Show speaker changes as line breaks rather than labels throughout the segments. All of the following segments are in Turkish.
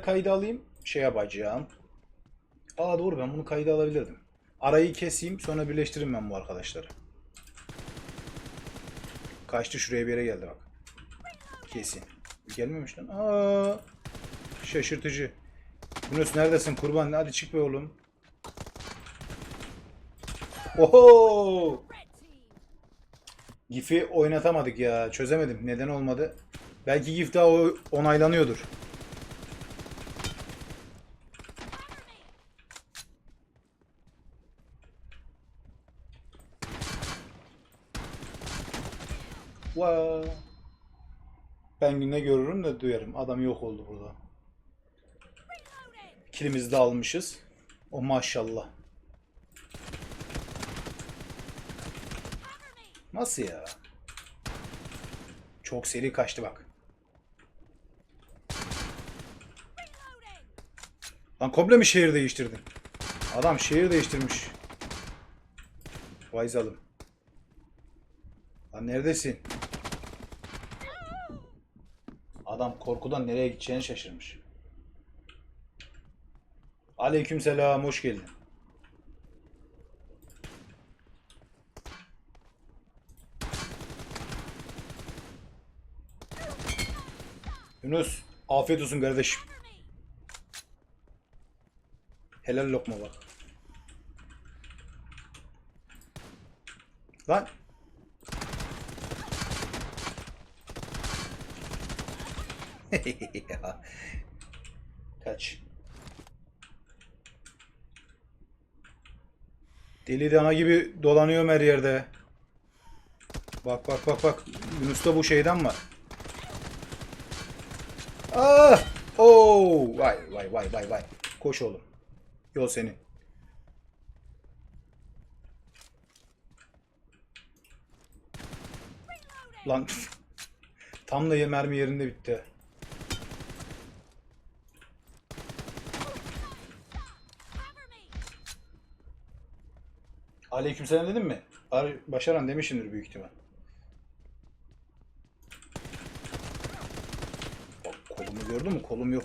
kayda alayım. Şey yapacağım. Aa doğru ben bunu kayda alabilirdim. Arayı keseyim sonra birleştiririm ben bu arkadaşları. Kaçtı şuraya bir yere geldi bak. Kesin. Gelmemiş lan. Aa, şaşırtıcı. Yunus neredesin kurban? Hadi çık be oğlum. Oho! GIF'i oynatamadık ya. Çözemedim. Neden olmadı? Belki GIF daha onaylanıyordur. Vaa. Ben ne görürüm de duyarım. Adam yok oldu burada. Kilimizi de almışız. O maşallah. Nasıl ya? Çok seri kaçtı bak. Lan komple mi şehir değiştirdin? Adam şehir değiştirmiş. Vay zalim. Lan neredesin? Adam korkudan nereye gideceğini şaşırmış. Aleykümselam, hoş geldin. Yunus, afiyet olsun kardeşim. Helal lokma bak. Lan. Kaç. Deli dana gibi dolanıyorum her yerde. Bak bak bak bak. Yunus'ta bu şeyden var. Ah! Oo! Vay vay vay vay vay. Koş oğlum. Yol senin. Lan tam da mermi yerinde bitti. Aleykümselam dedim mi? Ar- Başaran demişimdir büyük ihtimal. Bak kolumu gördün mü? Kolum yok.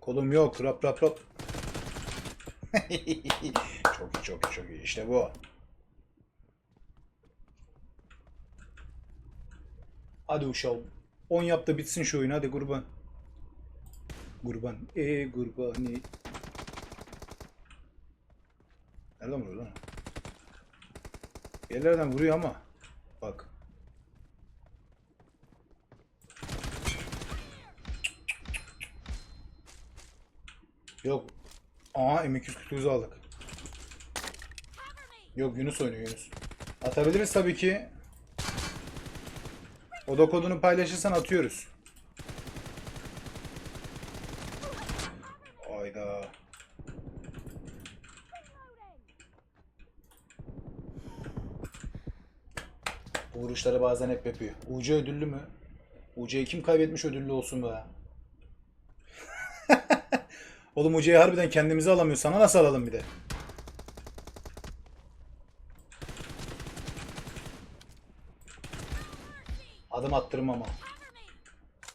Kolum yok. Rap rap rap. çok iyi çok iyi çok iyi. İşte bu. Hadi uşağım. 10 yap da bitsin şu oyun hadi kurban. Kurban. E kurbani. Nereden vuruyor lan? Yerlerden vuruyor ama. Bak. Yok. Aa M249 aldık. Yok Yunus oynuyor Yunus. Atabiliriz tabii ki. Oda kodunu paylaşırsan atıyoruz. Bu vuruşları bazen hep yapıyor. UC ödüllü mü? UC'yi kim kaybetmiş ödüllü olsun be. Oğlum UC'yi harbiden kendimize alamıyor. Sana nasıl alalım bir de? Adım attırım ama.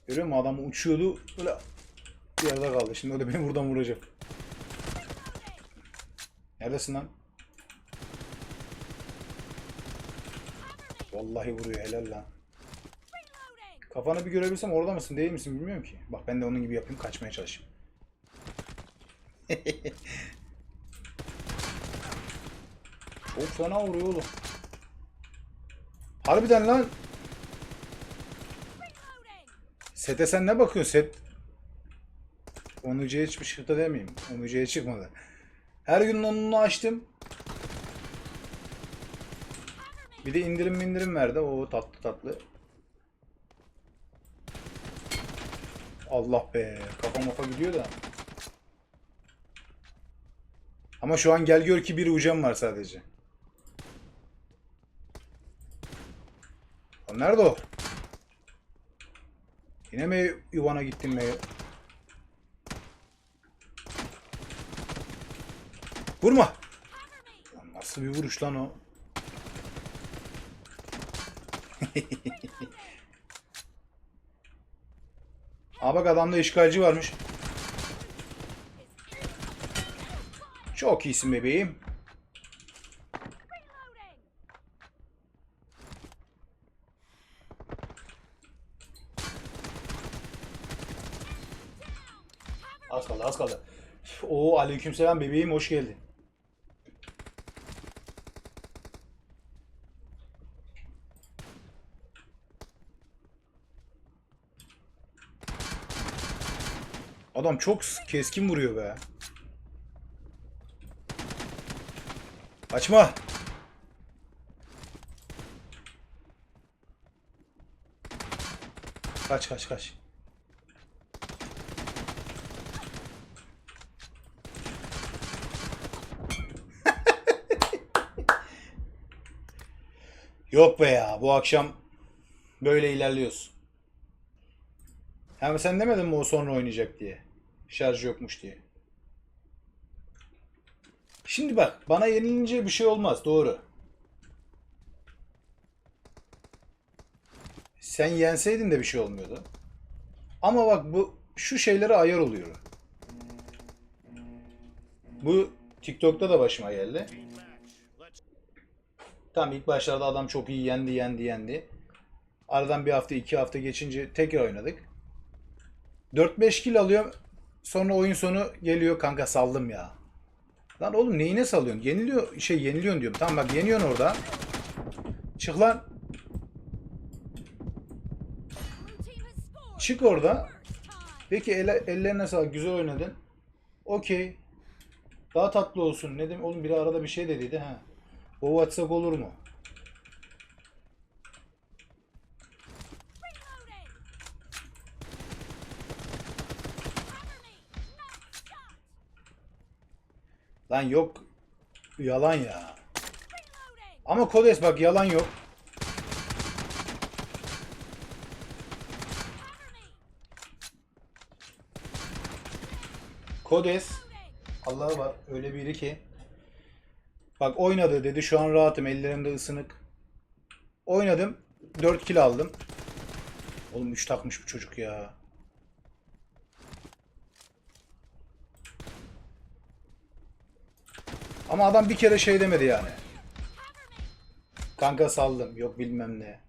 Görüyor musun? Adam uçuyordu. Böyle bir yerde kaldı. Şimdi da beni buradan vuracak. Neredesin lan? Vallahi vuruyor helal lan. Kafanı bir görebilsem orada mısın değil misin bilmiyorum ki. Bak ben de onun gibi yapayım kaçmaya çalışayım. Çok fena vuruyor oğlum. Harbiden lan. Sete sen ne bakıyorsun set? Onucuya hiçbir çıktı demeyeyim. Onucuya çıkmadı. Her gün onunu açtım. Bir de indirim indirim verdi. O tatlı tatlı. Allah be. Kafa mafa gidiyor da. Ama şu an gel gör ki bir ucam var sadece. Lan Nerede o? Yine mi yuvana gittin be? Vurma. Nasıl bir vuruş lan o? Aa bak adamda işgalci varmış. Çok iyisin bebeğim. Az kaldı az kaldı. Oo aleykümselam bebeğim hoş geldin. Adam çok keskin vuruyor be. Açma. Kaç kaç kaç. Yok be ya bu akşam böyle ilerliyoruz. Hem sen demedin mi o sonra oynayacak diye. Şarj yokmuş diye. Şimdi bak bana yenilince bir şey olmaz doğru. Sen yenseydin de bir şey olmuyordu. Ama bak bu şu şeylere ayar oluyor. Bu TikTok'ta da başıma geldi. Tam ilk başlarda adam çok iyi yendi yendi yendi. Aradan bir hafta iki hafta geçince tekrar oynadık. 4-5 kill alıyorum. Sonra oyun sonu geliyor kanka saldım ya. Lan oğlum neyine salıyorsun? Yeniliyor şey yeniliyorsun diyorum. Tamam bak yeniyorsun orada. Çık lan. Çık orada. Peki ele, ellerine sağlık güzel oynadın. Okey. Daha tatlı olsun. Ne dedim oğlum biri arada bir şey dediydi ha. O WhatsApp olur mu? Lan yok. Yalan ya. Ama Kodes bak yalan yok. Kodes Allah'ı var öyle biri ki Bak oynadı dedi şu an rahatım ellerimde ısınık. Oynadım 4 kill aldım. Oğlum 3 takmış bu çocuk ya. Ama adam bir kere şey demedi yani. Kanka saldım. Yok bilmem ne.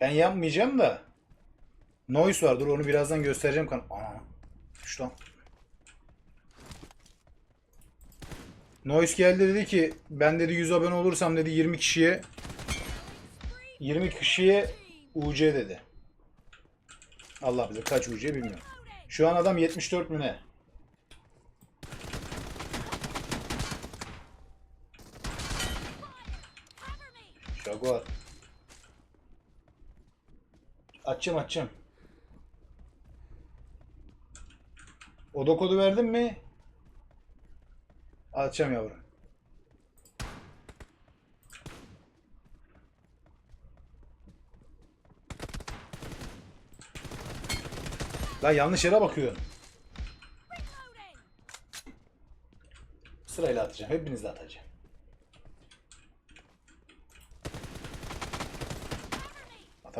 Ben yapmayacağım da. Noise var. Dur onu birazdan göstereceğim. Kan Ana. Şu lan. Noise geldi dedi ki ben dedi 100 abone olursam dedi 20 kişiye 20 kişiye UC dedi. Allah bilir kaç UC bilmiyorum. Şu an adam 74 mü ne? Jaguar. Açacağım açacağım. Oda kodu verdin mi? Açacağım yavrum. Lan yanlış yere bakıyorsun. Sırayla atacağım. Hepinizle atacağım.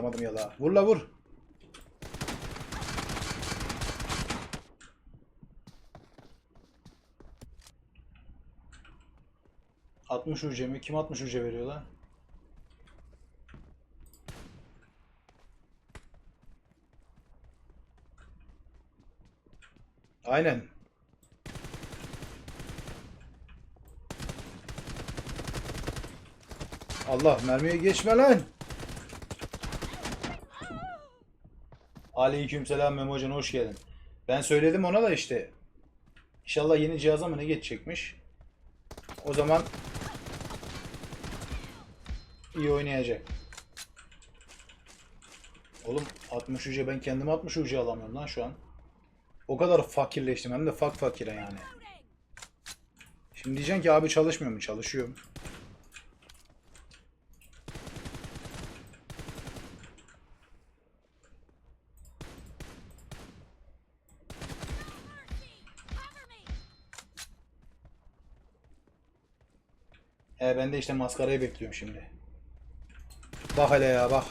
Atamadım yala. Vur la vur. Atmış ucu mi? Kim atmış ucu veriyor lan? Aynen. Allah mermiye geçme lan. Aleykümselam Memo Hocam hoş geldin. Ben söyledim ona da işte. İnşallah yeni cihaza mı ne geçecekmiş. O zaman iyi oynayacak. Oğlum 60 uca ben kendime 60 uca alamıyorum lan şu an. O kadar fakirleştim hem de fak fakire yani. Şimdi diyeceksin ki abi çalışmıyor mu? Çalışıyorum. He ben de işte maskarayı bekliyorum şimdi. Bak hele ya bak.